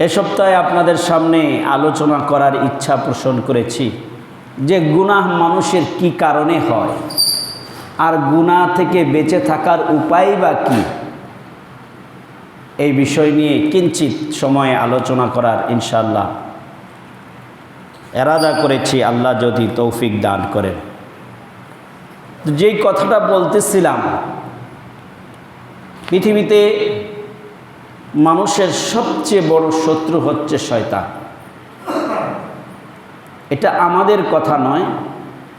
এ সপ্তাহে আপনাদের সামনে আলোচনা করার ইচ্ছা পোষণ করেছি যে গুনাহ মানুষের কি কারণে হয়? আর গুনাহ থেকে বেঁচে থাকার উপায় বা কী? এই বিষয় নিয়ে কিঞ্চিত সময়ে আলোচনা করার ইনশাল্লাহ এরাদা করেছি, আল্লাহ যদি তৌফিক দান করেন। যেই কথাটা বলতেছিলাম, পৃথিবীতে মানুষের সবচেয়ে বড় শত্রু হচ্ছে শয়তান। এটা আমাদের কথা নয়,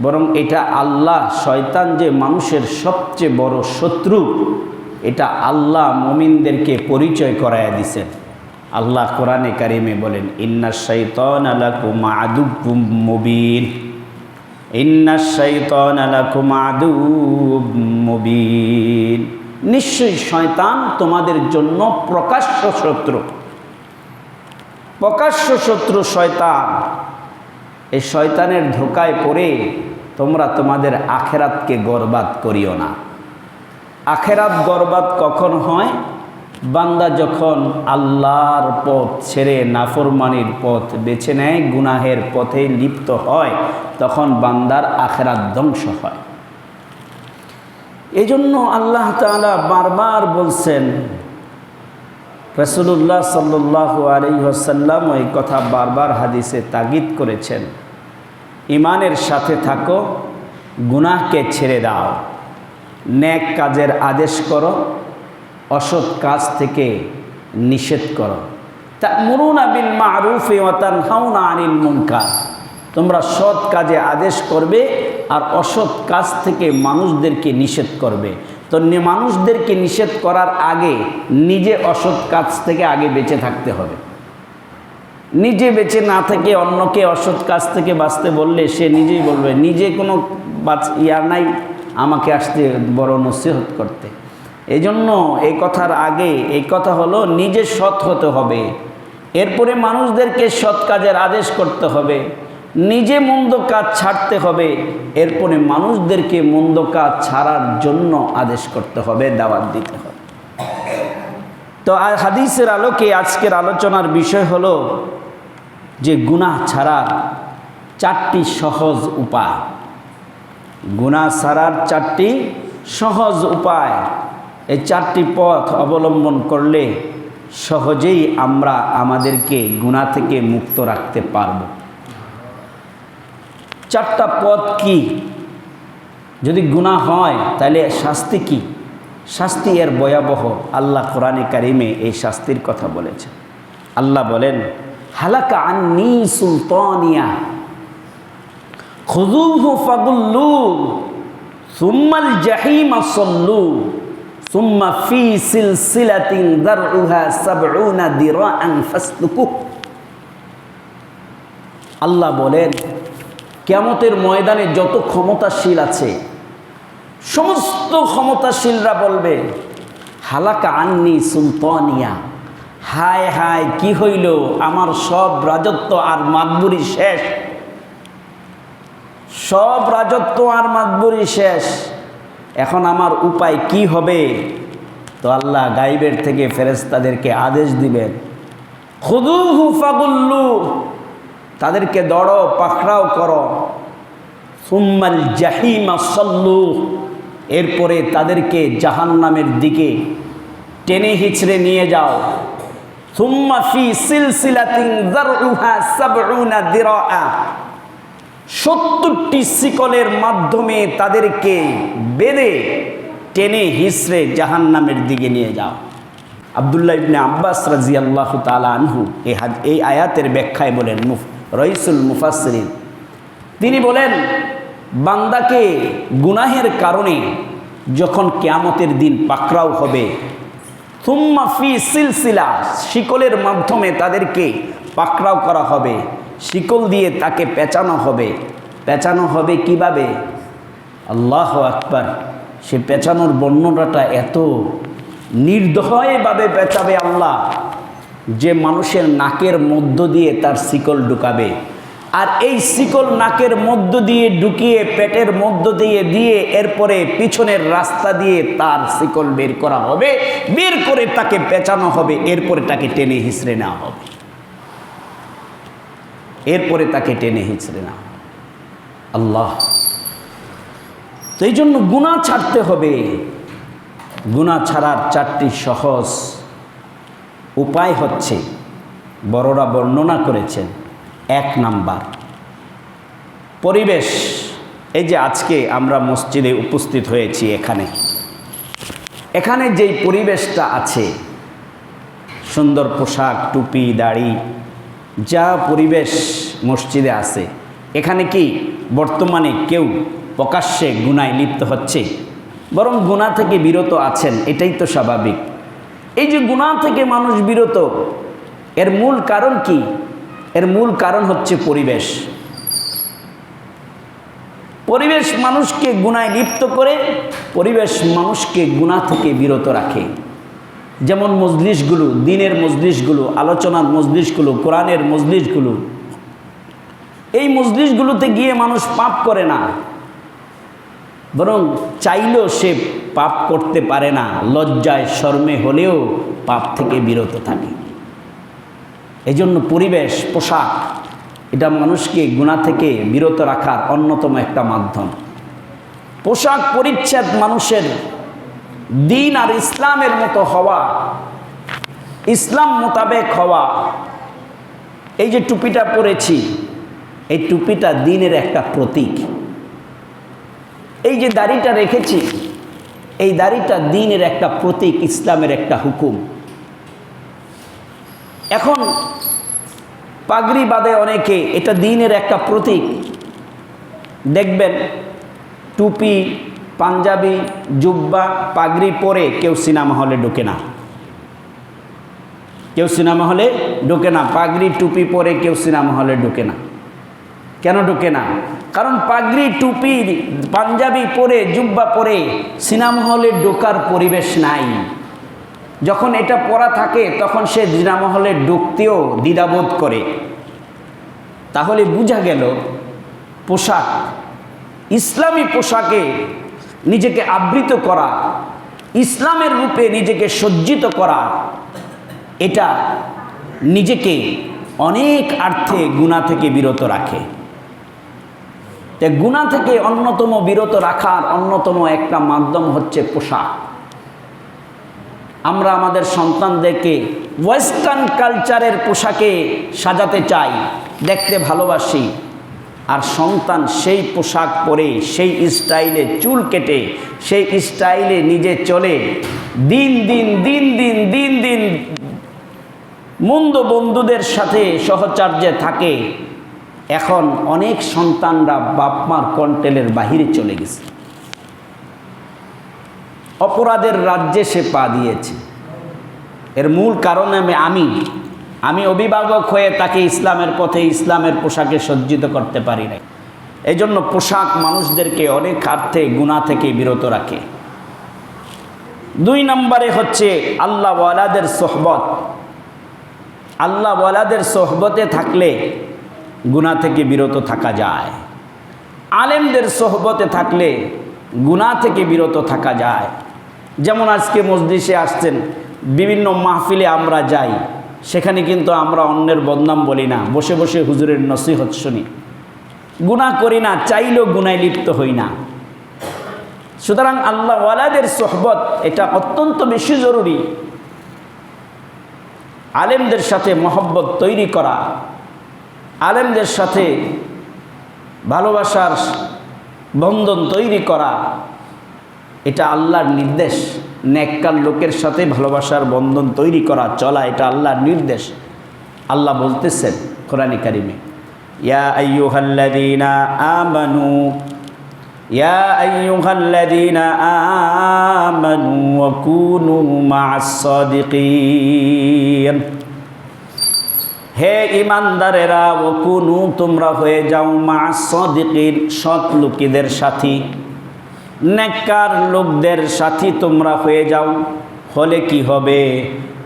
বরং এটা আল্লাহ, শয়তান যে মানুষের সবচেয়ে বড় শত্রু, এটা আল্লাহ মমিনদেরকে পরিচয় করাইয়া দিছেন। আল্লাহ কোরআনে কারিমে বলেন, ইন্না শৈতন আলাকুম আদুব মুবিন। ইন্না শৈতন আলাকুম আদুব মুবিন। নিশ্চয়ই শয়তান তোমাদের জন্য প্রকাশ্য শত্রু। প্রকাশ্য শত্রু শয়তান। এই শয়তানের ধোকায় পড়ে তোমরা তোমাদের আখেরাতকে গরবাদ করিও না। আখেরাত গরবাদ কখন হয়? বান্দা যখন আল্লাহর পথ ছেড়ে নাফরমানির পথ বেছে নেয়, গুনাহের পথে লিপ্ত হয়, তখন বান্দার আখেরাত ধ্বংস হয়। এই জন্য আল্লাহ তালা বারবার বলছেন রসুল্লাহ সাল্লাহ আলহ্লাম এই কথা বারবার হাদিসে তাগিদ করেছেন ইমানের সাথে থাকো, গুনাহকে ছেড়ে দাও, ন্যাক কাজের আদেশ করো, অসৎ কাজ থেকে নিষেধ করো। তা মুরুনা বিল মারুফে ওয়াতান হাউনা আনিল মুনকার। তোমরা সৎ কাজে আদেশ করবে আর অসৎ কাজ থেকে মানুষদেরকে নিষেধ করবে। তো মানুষদেরকে নিষেধ করার আগে নিজে অসৎ কাজ থেকে আগে বেঁচে থাকতে হবে। নিজে বেঁচে না থেকে অন্যকে অসৎ কাজ থেকে বাঁচতে বললে সে নিজেই বলবে, নিজে কোনো বাচ ইয়া নাই, আমাকে আসতে বড় নসিহত করতে। এজন্য জন্য এই কথার আগে, এই কথা হলো নিজে সৎ হতে হবে। এরপরে মানুষদেরকে সৎ কাজের আদেশ করতে হবে। নিজে মন্দ কাজ ছাড়তে হবে, এরপরে মানুষদেরকে মন্দ কাজ ছাড়ার জন্য আদেশ করতে হবে, দাওয়াত দিতে হবে। তো আর হাদিসের আলোকে আজকের আলোচনার বিষয় হলো যে গুনাহ ছাড়ার চারটি সহজ উপায়। গুনাহ ছাড়ার চারটি সহজ উপায়, এই চারটি পথ অবলম্বন করলে সহজেই আমরা আমাদেরকে গুণা থেকে মুক্ত রাখতে পারব। চারটা পথ কি? যদি গুণা হয়, তাহলে শাস্তি কি? শাস্তি এর ভয়াবহ। আল্লাহ কোরআনে কারিমে এই শাস্তির কথা বলেছেন আল্লাহ বলেন, হালাকা আন্নি সুলতানিয়া খুজুহু ফাগুল্লু, সুম্মাল জাহিমা সল্লু, সুম্মা ফি সিলসিলাতিন দারউহা সাবউনা দিরাআন ফাসলুকু আল্লাহ বলেন কেমতের ময়দানে যত ক্ষমতাশীল আছে, সমস্ত ক্ষমতাশীলরা বলবে, হালাকা আন্নি সুলতানিয়া। হায় হায়, কি হইল? আমার সব রাজত্ব আর মাতবুরি শেষ। সব রাজত্ব আর মাতবুরি শেষ। এখন আমার উপায় কি হবে? তো আল্লাহ গাইবের থেকে ফেরেস্তাদেরকে আদেশ দিবেন খুদু হুফাগুল্লু তাদেরকে দড়ো পাখড়াও করো। সুম্মাল জাহিমা সল্লু। এরপরে তাদেরকে জাহান্নামের দিকে টেনে হিচড়ে নিয়ে যাও। সুম্মা ফি সত্তরটি শিকলের মাধ্যমে তাদেরকে বেঁধে টেনে হিসড়ে জাহান নামের দিকে নিয়ে যাও। আবদুল্লাহ ইবনে আব্বাস রাজি আল্লাহ তালা আনহু এই এই আয়াতের ব্যাখ্যায় বলেন মুফ রইসুল মুফাসরিন তিনি বলেন, বান্দাকে গুনাহের কারণে যখন কেয়ামতের দিন পাকড়াও হবে থুম্মা ফি সিলসিলা, শিকলের মাধ্যমে তাদেরকে পাকড়াও করা হবে, শিকল দিয়ে তাকে পেঁচানো হবে। পেঁচানো হবে কীভাবে? আল্লাহ আকবার, সে পেঁচানোর বর্ণনাটা এত নির্দয়ভাবে পেঁচাবে আল্লাহ। যে মানুষের নাকের মধ্য দিয়ে তার শিকল ঢুকাবে। আর এই শিকল নাকের মধ্য দিয়ে ঢুকিয়ে, পেটের মধ্য দিয়ে দিয়ে এরপরে পিছনের রাস্তা দিয়ে তার শিকল বের করা হবে। বের করে তাকে পেঁচানো হবে, এরপরে তাকে টেনে হিঁচড়ে নেওয়া হবে। এরপরে তাকে টেনে হিঁচড়ে না আল্লাহ। তো এই জন্য গুণা ছাড়তে হবে। গুণা ছাড়ার চারটি সহজ উপায় হচ্ছে বড়রা বর্ণনা করেছেন এক নাম্বার। পরিবেশ, এই যে আজকে আমরা মসজিদে উপস্থিত হয়েছি এখানে। এখানে যেই পরিবেশটা আছে, সুন্দর পোশাক, টুপি, দাড়ি, যা পরিবেশ মসজিদে আছে, এখানে কি বর্তমানে কেউ প্রকাশ্যে গুনায় লিপ্ত হচ্ছে? বরং গুণা থেকে বিরত আছেন, এটাই তো স্বাভাবিক। এই যে গুণা থেকে মানুষ বিরত, এর মূল কারণ কি? এর মূল কারণ হচ্ছে পরিবেশ। পরিবেশ মানুষকে গুণায় লিপ্ত করে, পরিবেশ মানুষকে গুণা থেকে বিরত রাখে। যেমন মজলিশগুলো, দিনের মজলিশগুলো, আলোচনার মজলিশগুলো, কোরআনের মজলিশগুলো। এই মজলিশগুলোতে গিয়ে মানুষ পাপ করে না, বরং চাইলেও সে পাপ করতে পারে না, লজ্জায় শর্মে হলেও পাপ থেকে বিরত থাকে। এই জন্য পরিবেশ, পোশাক, এটা মানুষকে গুণা থেকে বিরত রাখার অন্যতম একটা মাধ্যম। পোশাক পরিচ্ছেদ মানুষের দিন আর ইসলামের মতো হওয়া, ইসলাম মোতাবেক হওয়া। এই যে টুপিটা পরেছি, এই টুপিটা দিনের একটা প্রতীক। এই যে দাড়িটা রেখেছি এই দাড়িটা দিনের একটা প্রতীক, ইসলামের একটা হুকুম। এখন পাগড়ি বাদে অনেকে এটা দিনের একটা প্রতীক। দেখবেন টুপি, পাঞ্জাবি, জুব্বা, পাগড়ি পরে কেউ সিনেমা হলে ঢোকে না। কেউ সিনেমা হলে ঢোকে না, পাগড়ি, টুপি পরে কেউ সিনেমা হলে ঢোকে না। কেন ঢোকে না? কারণ পাগড়ি, টুপি, পাঞ্জাবি পরে, জুব্বা পরে সিনেমা হলে ঢোকার পরিবেশ নাই। যখন এটা পরা থাকে, তখন সে সিনেমা হলে ঢুকতেও দ্বিধাবোধ করে। তাহলে বোঝা গেল, পোশাক, ইসলামী পোশাকে নিজেকে আবৃত করা, ইসলামের রূপে নিজেকে সজ্জিত করা, এটা নিজেকে অনেক অর্থে গুণা থেকে বিরত রাখে। তে গুণা থেকে অন্যতম বিরত রাখার অন্যতম একটা মাধ্যম হচ্ছে পোশাক। আমরা আমাদের সন্তানদেরকে ওয়েস্টার্ন কালচারের পোশাকে সাজাতে চাই, দেখতে ভালোবাসি। আর সন্তান সেই পোশাক পরে, সেই স্টাইলে চুল কেটে, সেই স্টাইলে নিজে চলে, দিন দিন দিন দিন দিন দিন মন্দ বন্ধুদের সাথে সহচার্যে থাকে। এখন অনেক সন্তানরা বাপমার কন্টেলের বাহিরে চলে গেছে। অপরাধের রাজ্যে সে পা দিয়েছে। এর মূল কারণ আমি আমি আমি অভিভাবক হয়ে তাকে ইসলামের পথে ইসলামের পোশাকে সজ্জিত করতে পারি নাই। এই জন্য পোশাক মানুষদেরকে অনেক অর্থে গুণা থেকে বিরত রাখে। দুই নম্বরে হচ্ছে আল্লাহ ওয়ালাদের সোহবত। আল্লাহ ওয়ালাদের সোহবতে থাকলে গুণা থেকে বিরত থাকা যায়। আলেমদের সোহবতে থাকলে গুণা থেকে বিরত থাকা যায়। যেমন আজকে মসজিষে আসছেন, বিভিন্ন মাহফিলে আমরা যাই, সেখানে কিন্তু আমরা অন্যের বদনাম বলি না, বসে বসে হুজুরের নসিহত শুনি। গুণা করি না, চাইলেও গুনায় লিপ্ত হই না। সুতরাং আল্লাহ ওয়ালাদের সোহবত এটা অত্যন্ত বেশি জরুরি। আলেমদের সাথে মহব্বত তৈরি করা আলেমদের সাথে ভালোবাসার বন্ধন তৈরি করা, এটা আল্লাহর নির্দেশ। নেককার লোকের সাথে ভালোবাসার বন্ধন তৈরি করা, চলা, এটা আল্লাহর নির্দেশ। আল্লাহ বলতেছেন কোরআনে কারিমে, ইয়া আমানু ইয়া আমানু কুনু হে ইমানদারেরা ও কুনু তোমরা হয়ে যাও মা সদিকির সৎ লোকেদের সাথী। নেককার লোকদের সাথী তোমরা হয়ে যাও। হলে কি হবে?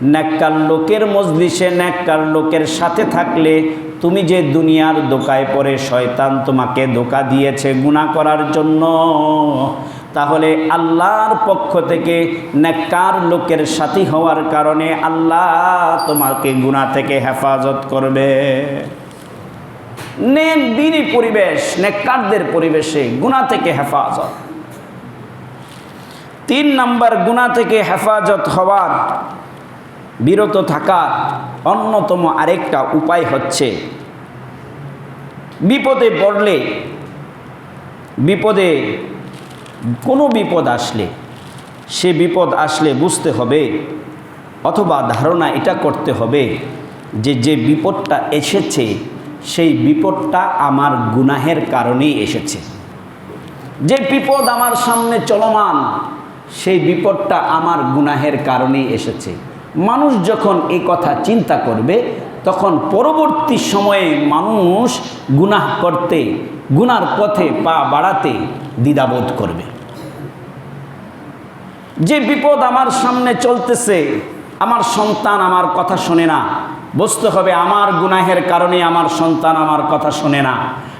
নেককার লোকের মজলিসে নেককার লোকের সাথে থাকলে তুমি যে দুনিয়ার দোকায় পরে শয়তান তোমাকে ধোকা দিয়েছে গুণা করার জন্য। তাহলে আল্লাহর পক্ষ থেকে নেককার লোকের সাথী হওয়ার কারণে আল্লাহ তোমাকে গুণা থেকে হেফাজত করবে। নেক দিনই পরিবেশ, নেককারদের পরিবেশে গুণা থেকে হেফাজত। তিন নম্বর গুণা থেকে হেফাজত হওয়ার, বিরত থাকার অন্যতম আরেকটা উপায় হচ্ছে বিপদে পড়লে, বিপদে কোনো বিপদ আসলে, সে বিপদ আসলে বুঝতে হবে অথবা ধারণা এটা করতে হবে যে যে বিপদটা এসেছে, সেই বিপদটা আমার গুনাহের কারণেই এসেছে। যে বিপদ আমার সামনে চলমান, সেই বিপদটা আমার গুনাহের কারণেই এসেছে। মানুষ যখন এই কথা চিন্তা করবে, তখন পরবর্তী সময়ে মানুষ গুনাহ করতে, গুনার পথে পা বাড়াতে দ্বিধাবোধ করবে। যে বিপদ আমার সামনে চলতেছে, আমার সন্তান আমার কথা শোনে না। বুঝতে হবে আমার গুনাহের কারণে আমার সন্তান আমার কথা শোনে না।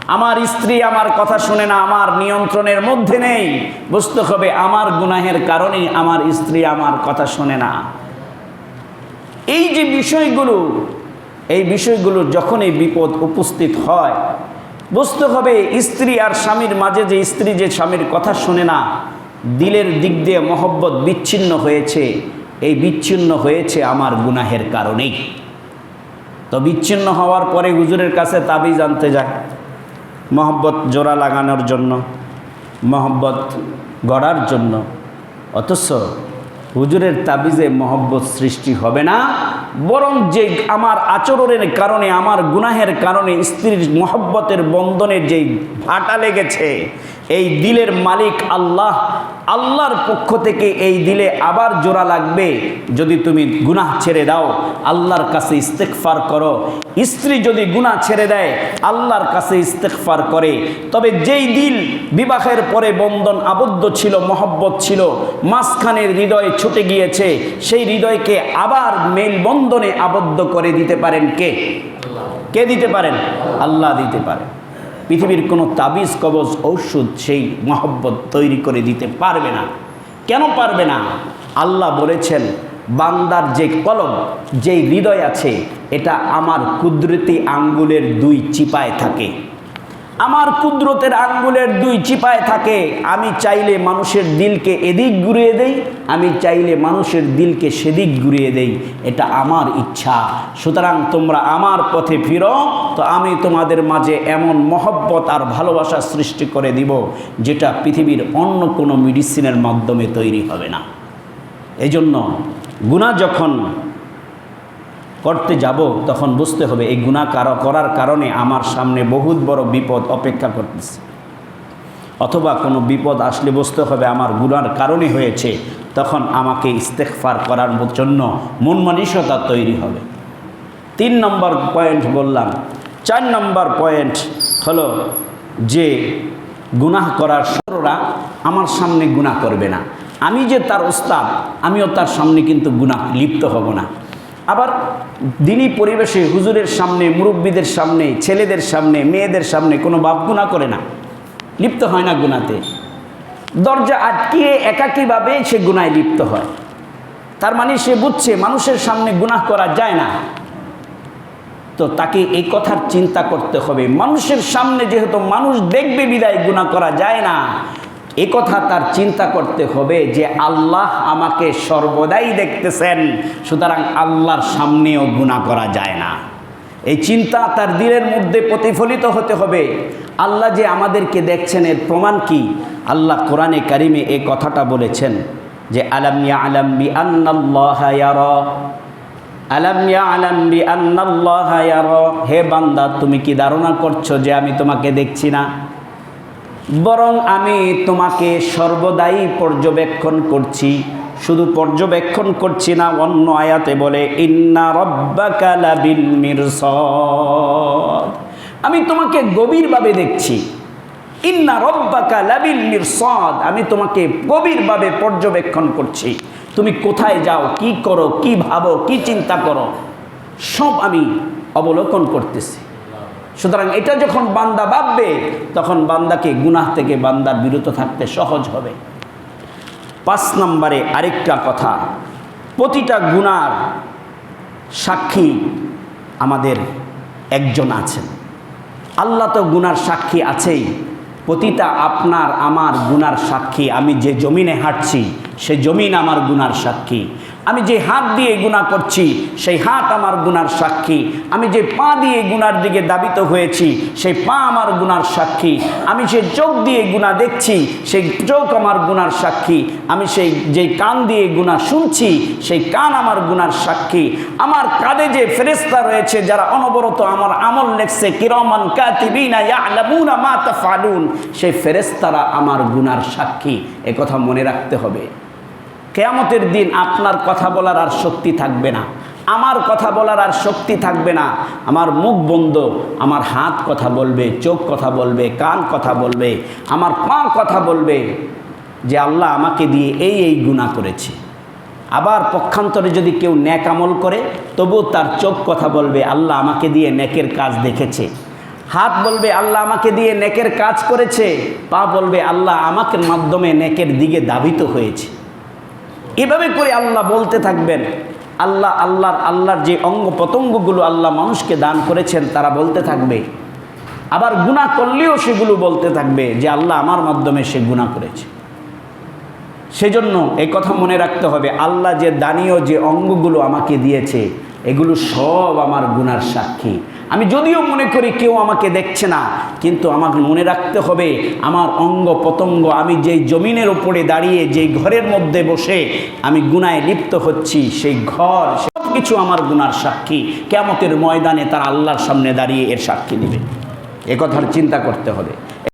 আমার স্ত্রী আমার কথা শোনে না, আমার নিয়ন্ত্রণের মধ্যে নেই। বুঝতে হবে আমার গুনাহের কারণে আমার স্ত্রী আমার কথা শোনে না। এই যে বিষয়গুলো, এই বিষয়গুলো যখন এই বিপদ উপস্থিত হয় বুঝতে হবে স্ত্রী আর স্বামীর মাঝে যে স্ত্রী যে স্বামীর কথা শোনে না, দিলের দিক দিয়ে মহব্বত বিচ্ছিন্ন হয়েছে। এই বিচ্ছিন্ন হয়েছে আমার গুনাহের কারণেই। তো বিচ্ছিন্ন হওয়ার পরে হুজুরের কাছে তাবি জানতে যায় মহব্বত জোড়া লাগানোর জন্য, মহব্বত গড়ার জন্য। অথচ হুজুরের তাবিজে মহব্বত সৃষ্টি হবে না। বরং যে আমার আচরণের কারণে, আমার গুনাহের কারণে স্ত্রীর মহব্বতের বন্ধনের যেই ভাটা লেগেছে, এই দিলের মালিক আল্লাহ আল্লাহর পক্ষ থেকে এই দিলে আবার জোড়া লাগবে। যদি তুমি গুনাহ ছেড়ে দাও, আল্লাহর কাছে ইস্তেকফার করো। স্ত্রী যদি গুনাহ ছেড়ে দেয়, আল্লাহর কাছে ইস্তেকফার করে। তবে যেই দিল বিবাহের পরে বন্ধন আবদ্ধ ছিল, মহব্বত ছিল মাঝখানের হৃদয়ে ছুটে গিয়েছে, সেই হৃদয়কে আবার মেলবন্ধনে আবদ্ধ করে দিতে পারেন কে? কে দিতে পারেন? আল্লাহ দিতে পারেন। পৃথিবীর কোনো তাবিজ, কবজ, ঔষধ সেই মহব্বত তৈরি করে দিতে পারবে না। কেন পারবে না? আল্লাহ বলেছেন, বান্দার যে কলম, যেই হৃদয় আছে, এটা আমার কুদরতি আঙ্গুলের দুই চিপায় থাকে। আমার কুদরতের আঙ্গুলের দুই চিপায় থাকে, আমি চাইলে মানুষের দিলকে এদিক ঘুরিয়ে দেই, আমি চাইলে মানুষের দিলকে সেদিক ঘুরিয়ে দেই, এটা আমার ইচ্ছা। সুতরাং তোমরা আমার পথে ফিরো, তো আমি তোমাদের মাঝে এমন মহব্বত আর ভালোবাসা সৃষ্টি করে দিব, যেটা পৃথিবীর অন্য কোনো মেডিসিনের মাধ্যমে তৈরি হবে না। এই জন্য গুণা যখন করতে যাব, তখন বুঝতে হবে এই গুণা কারও করার কারণে আমার সামনে বহুত বড় বিপদ অপেক্ষা করতেছে। অথবা কোনো বিপদ আসলে বুঝতে হবে আমার গুণার কারণে হয়েছে, তখন আমাকে ইস্তেকফার করার জন্য মন মানসিকতা তৈরি হবে। তিন নম্বর পয়েন্ট বললাম, চার নম্বর পয়েন্ট হলো যে গুনাহ করার সররা আমার সামনে গুনাহ করবে না। আমি যে তার ওস্তাদ আমিও তার সামনে কিন্তু গুনাহ লিপ্ত হব না। আবার দিনী পরিবেশে হুজুরের সামনে, মুরব্বীদের সামনে, ছেলেদের সামনে, মেয়েদের সামনে কোনো বাপ গুণা করে না। লিপ্ত হয় না গুণাতে দরজা আটকিয়ে একাকীভাবে সে গুনায় লিপ্ত হয়। তার মানে সে বুঝছে মানুষের সামনে গুনাহ করা যায় না। তো তাকে এই কথার চিন্তা করতে হবে। মানুষের সামনে যেহেতু মানুষ দেখবে বিদায় গুণা করা যায় না কথা তার চিন্তা করতে হবে যে আল্লাহ আমাকে সর্বদাই দেখতেছেন, সুতরাং আল্লাহর সামনেও গুণা করা যায় না। এই চিন্তা তার দিলের মধ্যে প্রতিফলিত হতে হবে। আল্লাহ যে আমাদেরকে দেখছেন, এর প্রমাণ কি? আল্লাহ কোরআনে কারিমে এই কথাটা বলেছেন যে, আলাম ইয়া আলাম বি আন্নাল্লাহ আলাম ইয়া আলাম বি হে বান্দা, তুমি কি ধারণা করছ যে আমি তোমাকে দেখছি না? বরং আমি তোমাকে সর্বদাই পর্যবেক্ষণ করছি, শুধু পর্যবেক্ষণ করছি না, অন্য আয়াতে বলে, ইন্না রব্বাকা লাবিল মিরসাদ। আমি তোমাকে গভীরভাবে দেখছি। ইন্না রব্বাকা লাবিল আমি তোমাকে গভীরভাবে পর্যবেক্ষণ করছি। তুমি কোথায় যাও, কি করো, কি ভাবো, কি চিন্তা করো, সব আমি অবলোকন করতেছি। সুতরাং এটা যখন বান্দা ভাববে, তখন বান্দাকে গুনাহ থেকে বান্দার বিরত থাকতে সহজ হবে। পাঁচ নম্বরে আরেকটা কথা, প্রতিটা গুনার সাক্ষী আমাদের একজন আছেন। আল্লাহ তো গুনার সাক্ষী আছেই। প্রতিটা আপনার, আমার গুনার সাক্ষী, আমি যে জমিনে হাঁটছি, সে জমিন আমার গুনার সাক্ষী। আমি যে হাত দিয়ে গুণা করছি, সেই হাত আমার গুনার সাক্ষী। আমি যে পা দিয়ে গুনার দিকে দাবিত হয়েছি, সেই পা আমার গুনার সাক্ষী। আমি যে চোখ দিয়ে গুণা দেখছি, সেই চোখ আমার গুনার সাক্ষী। আমি সেই, যে কান দিয়ে গুণা শুনছি, সেই কান আমার গুনার সাক্ষী। আমার কাঁধে যে ফেরেস্তা রয়েছে, যারা অনবরত আমার আমল লেখছে, কিরমান কাতিবিনা সেই ফেরেস্তারা আমার গুনার সাক্ষী। কথা মনে রাখতে হবে। কেয়ামতের দিন আপনার কথা বলার আর শক্তি থাকবে না। আমার কথা বলার আর শক্তি থাকবে না। আমার মুখ বন্ধ, আমার হাত কথা বলবে, চোখ কথা বলবে, কান কথা বলবে, আমার পা কথা বলবে যে আল্লাহ আমাকে দিয়ে এই এই গুণা করেছে। আবার পক্ষান্তরে যদি কেউ ন্যাক আমল করে তবু তার চোখ কথা বলবে, আল্লাহ আমাকে দিয়ে নেকের কাজ দেখেছে। হাত বলবে, আল্লাহ আমাকে দিয়ে নেকের কাজ করেছে। পা বলবে, আল্লাহ আমাকে মাধ্যমে নেকের দিকে দাবিত হয়েছে। এভাবে করে আল্লাহ বলতে থাকবেন। আল্লাহ, আল্লাহর আল্লাহর যে অঙ্গ প্রত্যঙ্গগুলো আল্লাহ মানুষকে দান করেছেন, তারা বলতে থাকবে। আবার গুণা করলেও সেগুলো বলতে থাকবে যে আল্লাহ আমার মাধ্যমে সে গুণা করেছে। সেজন্য এই কথা মনে রাখতে হবে, আল্লাহ যে দানীয় যে অঙ্গগুলো আমাকে দিয়েছে এগুলো সব আমার গুনার সাক্ষী। আমি যদিও মনে করি কেউ আমাকে দেখছে না, কিন্তু আমাকে মনে রাখতে হবে, আমার অঙ্গ পতঙ্গ আমি যেই জমিনের ওপরে দাঁড়িয়ে, যেই ঘরের মধ্যে বসে আমি গুনায় লিপ্ত হচ্ছি, সেই ঘর সব কিছু আমার গুনার সাক্ষী। কেমতের ময়দানে তার আল্লাহর সামনে দাঁড়িয়ে এর সাক্ষী দিবে এ কথার চিন্তা করতে হবে।